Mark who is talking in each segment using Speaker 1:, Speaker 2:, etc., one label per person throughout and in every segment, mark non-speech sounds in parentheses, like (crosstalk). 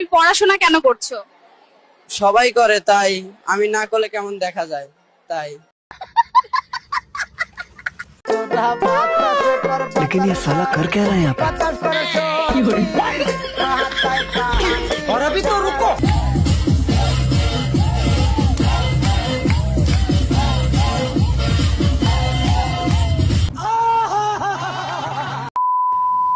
Speaker 1: তুমি পড়াশোনা কেন করছো
Speaker 2: সবাই করে তাই আমি না করলে কেমন দেখা যায় তাই
Speaker 3: लेकिन ये साला कर क्या रहा है यहाँ पे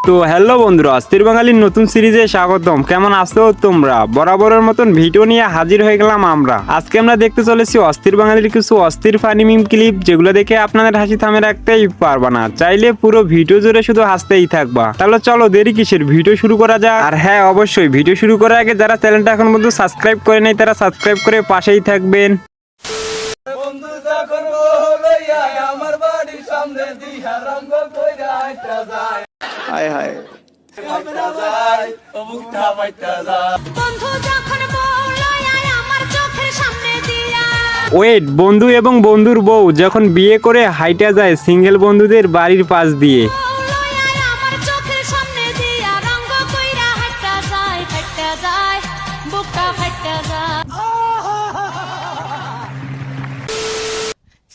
Speaker 4: তো হ্যালো বন্ধুরা অস্থির বাঙালির নতুন সিরিজে স্বাগতম। কেমন আছো তোমরা? বরাবরের মতন ভিডিও নিয়ে হাজির হয়ে গেলাম আমরা। আজকে আমরা দেখতে চলেছি অস্থির বাঙালির কিছু অস্থির ফানি মিম ক্লিপ, যেগুলো দেখে আপনাদের হাসি থামে রাখতেই পারবা না। চাইলে পুরো ভিডিও জুড়ে শুধু হাসতেই থাকবা। তাহলে চলো দেরি কিসের? ভিডিও শুরু করা যাক। আর হ্যাঁ অবশ্যই, ভিডিও শুরু করার আগে যারা চ্যানেলটা এখন পর্যন্ত সাবস্ক্রাইব করে নেই, তারা সাবস্ক্রাইব করে পাশেই থাকবেন।
Speaker 2: সামনে দিয়া।
Speaker 4: ওয়েট বন্ধু এবং বন্ধুর বউ যখন বিয়ে করে হাইটা যায় সিঙ্গেল বন্ধুদের বাড়ির পাশ দিয়ে।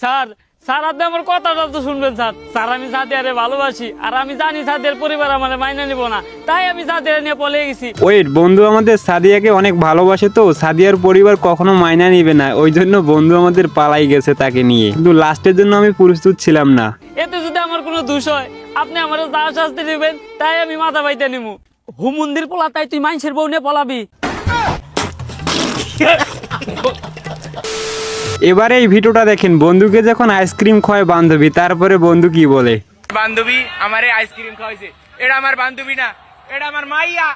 Speaker 5: স্যার স্যার আপনি আমার কথাটা তো শুনবেন স্যার। স্যার আমি সাদিয়ারে ভালোবাসি আর আমি জানি সাদিয়ার পরিবার আমার মাইনে নিব না। তাই আমি সাদিয়ারে নিয়ে পলে গেছি।
Speaker 4: ওয়েট বন্ধু আমাদের সাদিয়াকে অনেক ভালোবাসে তো সাদিয়ার পরিবার কখনো মাইনা নিবে না। ওই জন্য বন্ধু আমাদের পালাই গেছে তাকে নিয়ে। কিন্তু লাস্টের জন্য আমি প্রস্তুত ছিলাম না।
Speaker 5: এতে যদি আমার কোনো দোষ হয় আপনি আমার যা শাস্তি দিবেন তাই আমি মাথা পাইতে নিমু। হুমন্দির পোলা তাই তুই মানুষের বউ নিয়ে পলাবি।
Speaker 4: এবারে এই ভিডিওটা দেখেন বন্ধুকে যখন আইসক্রিম খয় বান্ধবী তারপরে বন্ধু কি বলে?
Speaker 6: বান্ধবী আমারে আইসক্রিম খাওয়াইছে। এটা আমার বান্ধবী না এটা আমার মাইয়া।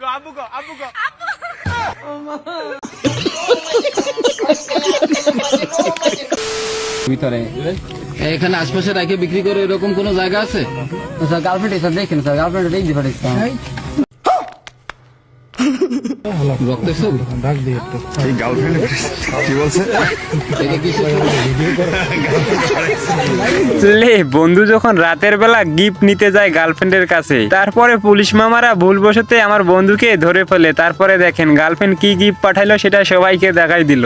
Speaker 6: গো, আব্বু গো আব্বু গো।
Speaker 7: ভিতরে। এখানে আশপাশে রেখে বিক্রি করে এরকম কোন জায়গা আছে? স্যার গার্লফ্রেন্ড এসে দেখেন স্যার গার্লফ্রেন্ড রেখে দিয়ে
Speaker 4: লে, বন্ধু যখন রাতের বেলা গিফট নিতে যায় গার্লফ্রেন্ডের কাছে, তারপরে পুলিশ মামারা ভুলবশতে আমার বন্ধুকে ধরে ফেলে, তারপরে দেখেন গার্লফ্রেন্ড কি গিফট পাঠাইলো সেটা সবাইকে দেখাই দিল।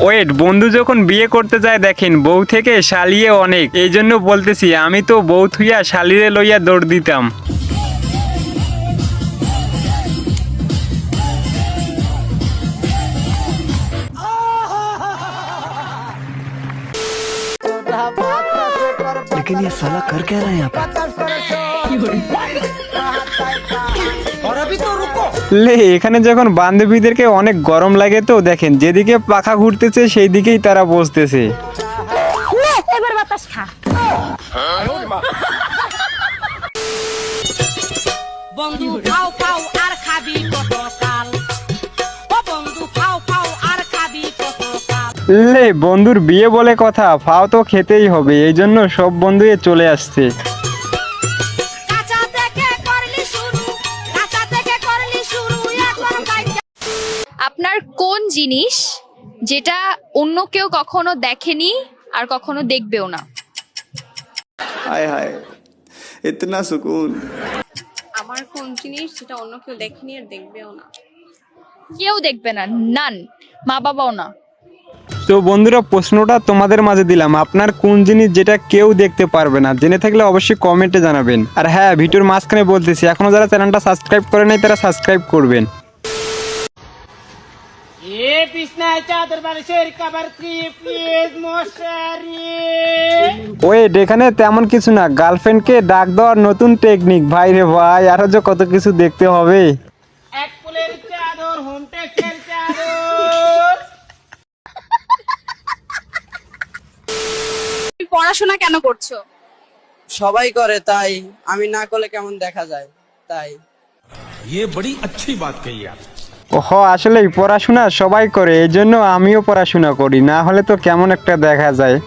Speaker 4: ওয়েট বন্ধু যখন বিয়ে করতে যায় দেখেন বউ থেকে শালিয়ে অনেক এই জন্য বলতেছি আমি তো বউ থুইয়া শালিরে লইয়া দৌড় দিতাম
Speaker 3: लेकिन ये साला कर क्या रहा है यहाँ पे
Speaker 4: লে এখানে যখন বান্ধবীদেরকে অনেক গরম লাগে তো দেখেন যেদিকে পাখা ঘুরতেছে সেই দিকেই তারা বসতেছে।
Speaker 8: এবার বাতাস খা। বন্ধু খাও খাও আর খাবি কত কাল ও বন্ধু খাও খাও আর খাবি কত কাল
Speaker 4: লে বন্ধুর বিয়ে বলে কথা ফাও তো খেতেই হবে এই জন্য সব বন্ধু চলে আসছে।
Speaker 9: জিনিস যেটা অন্য কেউ কখনো দেখেনি আর কখনো দেখবেও না।
Speaker 2: হায় হায় ইতনা সুকুন।
Speaker 1: আমার কোন জিনিস যেটা অন্য কেউ দেখেনি আর দেখবেও না?
Speaker 9: কেউ দেখবে না নান মা বাবাও না।
Speaker 4: তো বন্ধুরা প্রশ্নটা তোমাদের মাঝে দিলাম আপনার কোন জিনিস যেটা কেউ দেখতে পারবে না? জেনে থাকলে অবশ্যই কমেন্টে জানাবেন। আর হ্যাঁ ভিডিওর মাঝখানে বলতেছি এখনও যারা চ্যানেলটা সাবস্ক্রাইব করে নাই তারা সাবস্ক্রাইব করবেন।
Speaker 6: এ বিছনায় চাদর বালিশের কভার প্লিজ মশারি?
Speaker 4: ওয়েট এখানে তেমন কিছু না। গার্লফ্রেন্ডকে ডাক দেওয়ার নতুন টেকনিক ভাই রে ভাই আরও যে কত কিছু দেখতে হবে।
Speaker 6: এক ফুলের চাদর হোম টেক্সের চাদর।
Speaker 1: তুমি পড়াশোনা কেন করছ?
Speaker 2: সবাই করে তাই। আমি না করলে কেমন দেখা যায়? তাই।
Speaker 4: হ আসলেই পড়াশোনা সবাই করে এই জন্য আমিও পড়াশোনা করি, না হলে তো কেমন একটা দেখা যায়।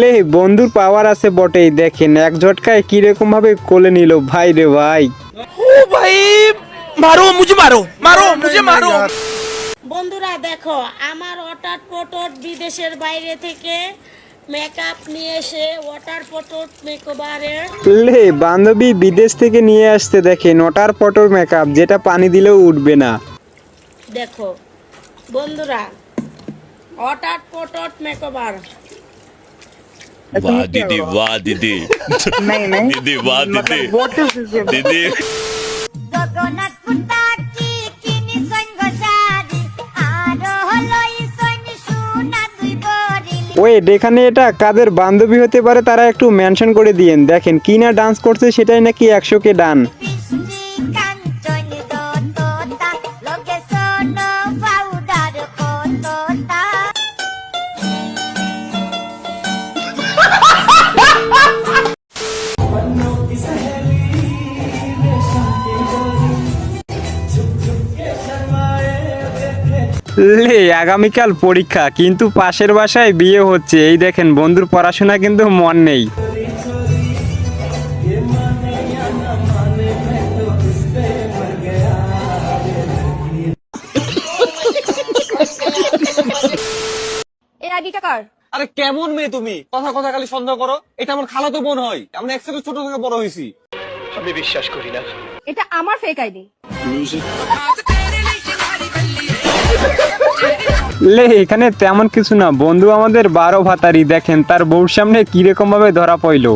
Speaker 4: লে, বন্ধুর পাওয়ার আছে বটেই, দেখেন, এক ঝটকায় কীরকম ভাবে কোলে নিল, ভাই রে ভাই।
Speaker 10: ও ভাই, মারো, মুঝে মারো মারো, মুঝে মারো।
Speaker 6: দেখো আমার অটাট পটট বিদেশের বাইরে থেকে মেকআপ নিয়ে এসে ওয়াটার পটট মেকওভারের
Speaker 4: লে বান্ধবী বিদেশ থেকে নিয়ে আসতে দেখেন নটার পটর মেকআপ যেটা পানি দিলেও উঠবে না
Speaker 6: দেখো বন্ধুরা অটাট পটট (laughs) মেকওভার
Speaker 11: वाह दीदी वाह दीदी दीदी वाह दीदी दीदी
Speaker 4: ওয়েট এখানে এটা কাদের বান্ধবী হতে পারে তারা একটু মেনশন করে দিয়েন। দেখেন কি না ডান্স করছে সেটাই নাকি একশো কে ডান লে আগামীকাল পরীক্ষা কিন্তু পাশের বাসায় বিয়ে হচ্ছে। এই দেখেন বন্ধুর পড়াশোনা কিন্তু মন নেই।
Speaker 8: কার।
Speaker 12: আরে কেমন মেয়ে তুমি? কথা কথা খালি সন্দেহ করো। এটা আমার খালাতো বোন হয়। আমরা একসাথে ছোট থেকে বড় হয়েছি।
Speaker 8: এটা আমার ফেক আইডি
Speaker 4: লে এখানে তেমন কিছু না। বন্ধু আমাদের বারো ভাতারি দেখেন তার বউর সামনে কীরকম ভাবে ধরা পড়ল।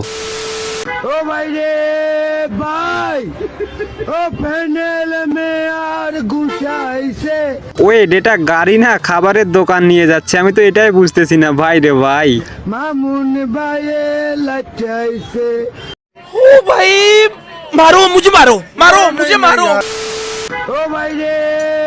Speaker 13: ও ভাই রে ভাই! ও প্যান্ডেল মে আর ঘুষাইছে
Speaker 4: ওয়েট এটা গাড়ি না খাবারের দোকান নিয়ে যাচ্ছে। আমি তো এটাই বুঝতেছি না। ভাই রে ভাই।
Speaker 13: মামুন ভাইয়ে লাচাইছে
Speaker 10: ও ভাই মারো মুঝে মারো। মারো মুঝে মারো।
Speaker 13: ও ভাই রে ভাই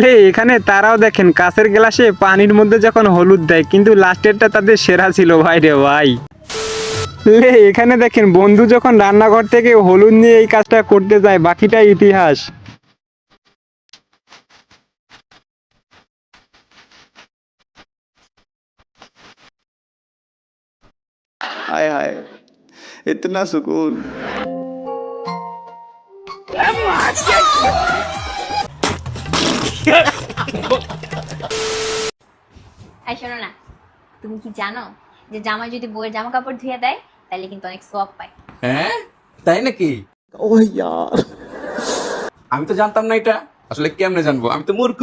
Speaker 4: লে, এখানে তারাও দেখেন, কাছের গ্লাসে পানির মধ্যে যখন হলুদ দেয়, কিন্তু লাস্টেরটা তাদের সেরা ছিল, ভাই রে ভাই। লে, এখানে দেখেন, বন্ধু যখন রান্নাঘর থেকে হলুদ নিয়ে এই কাজটা করতে যায়, বাকিটা ইতিহাস।
Speaker 11: हाय हाय इतना सुकून
Speaker 9: এই শোনো না তুমি কি জানো যে জামা যদি বউয়ের জামা কাপড় ধুয়ে দেয় তাহলে কিন্তু অনেক সোয়াব পায়
Speaker 14: হ্যাঁ তাই নাকি
Speaker 11: ओ यार
Speaker 14: আমি তো জানতাম না এটা আসলে কেমনে জানবো আমি তো মূর্খ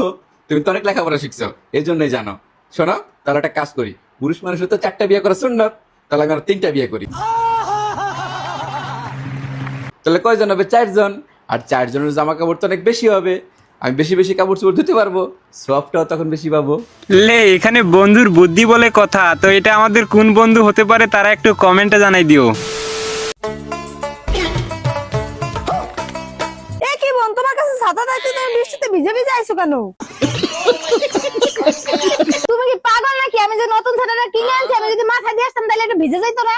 Speaker 14: তুমি তো অনেক লেখাপড়া শিখছো এই জন্যই জানো শোনো তাহলে একটা কাজ করি পুরুষ মানুষের তো চারটা বিয়ে করা সুন্নত তাহলে আমি তিনটা বিয়ে করি। তাহলে কয়জন হবে? চারজন। আর চারজনের জামা কাপড় তো অনেক বেশি হবে। আমি বেশি বেশি কাপড় চোপড় ধুতে পারব। সফটটাও তখন বেশি পাবো।
Speaker 4: লে, এখানে বন্ধুর বুদ্ধি বলে কথা। তো এটা আমাদের কোন বন্ধু হতে পারে তারা একটু কমেন্টে জানাই দিও।
Speaker 8: ভিজে ভিজে আইছো কেন তুমি কি পাগল নাকি আমি যে নতুন ছাতাটা কিনে আনছি আমি যদি মাথায় দিয়ে আসতাম তাহলে এটা ভিজে যাইতো না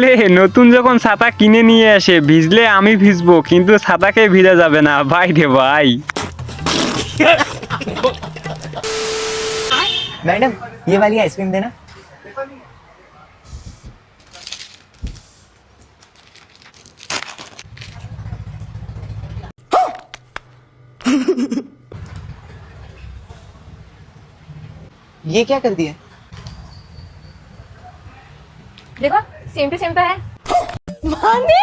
Speaker 4: লে নতুন যখন ছাতা কিনে নিয়ে আসে ভিজলে আমি ভিজবো কিন্তু ছাতাকে ভিজা যাবে না ভাই রে ভাই
Speaker 12: मैडम ये वाली आइसक्रीम देना ये क्या कर दिया
Speaker 9: দেখো সেম টু সেম তো হ্যাঁ
Speaker 8: মানে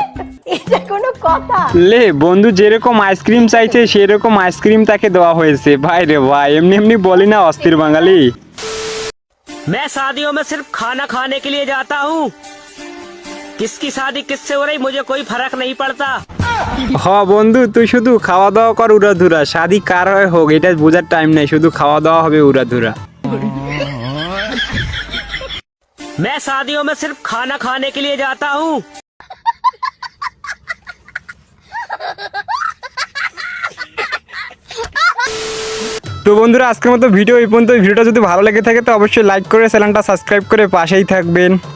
Speaker 8: এটা কোনো কথা
Speaker 4: লে বন্ধু যেরকম আইসক্রিম চাইছে সেরকম আইসক্রিম তাকে দেওয়া হয়েছে ভাই রে ভাই এমনি এমনি বলি না অস্থির বাঙালি
Speaker 12: मैं शादियों में सिर्फ खाना खाने के लिए जाता हूँ किसकी शादी किससे हो रही मुझे कोई फर्क नहीं पड़ता
Speaker 4: হ বন্ধু তুই শুধু খাওয়া দাওয়া কর উড়াধুরা শাদি কার হয় হোক এটা বোঝার টাইম নাই শুধু খাওয়া দাওয়া হবে উড়াধুরা
Speaker 12: मैं शादियों में सिर्फ खाना खाने के लिए जाता हूँ
Speaker 4: তো বন্ধুরা আজকের মতো ভিডিও এই পর্যন্ত ভিডিওটা যদি ভালো লেগে থাকে তো অবশ্যই লাইক করে চ্যানেলটা সাবস্ক্রাইব করে পাশেই থাকবেন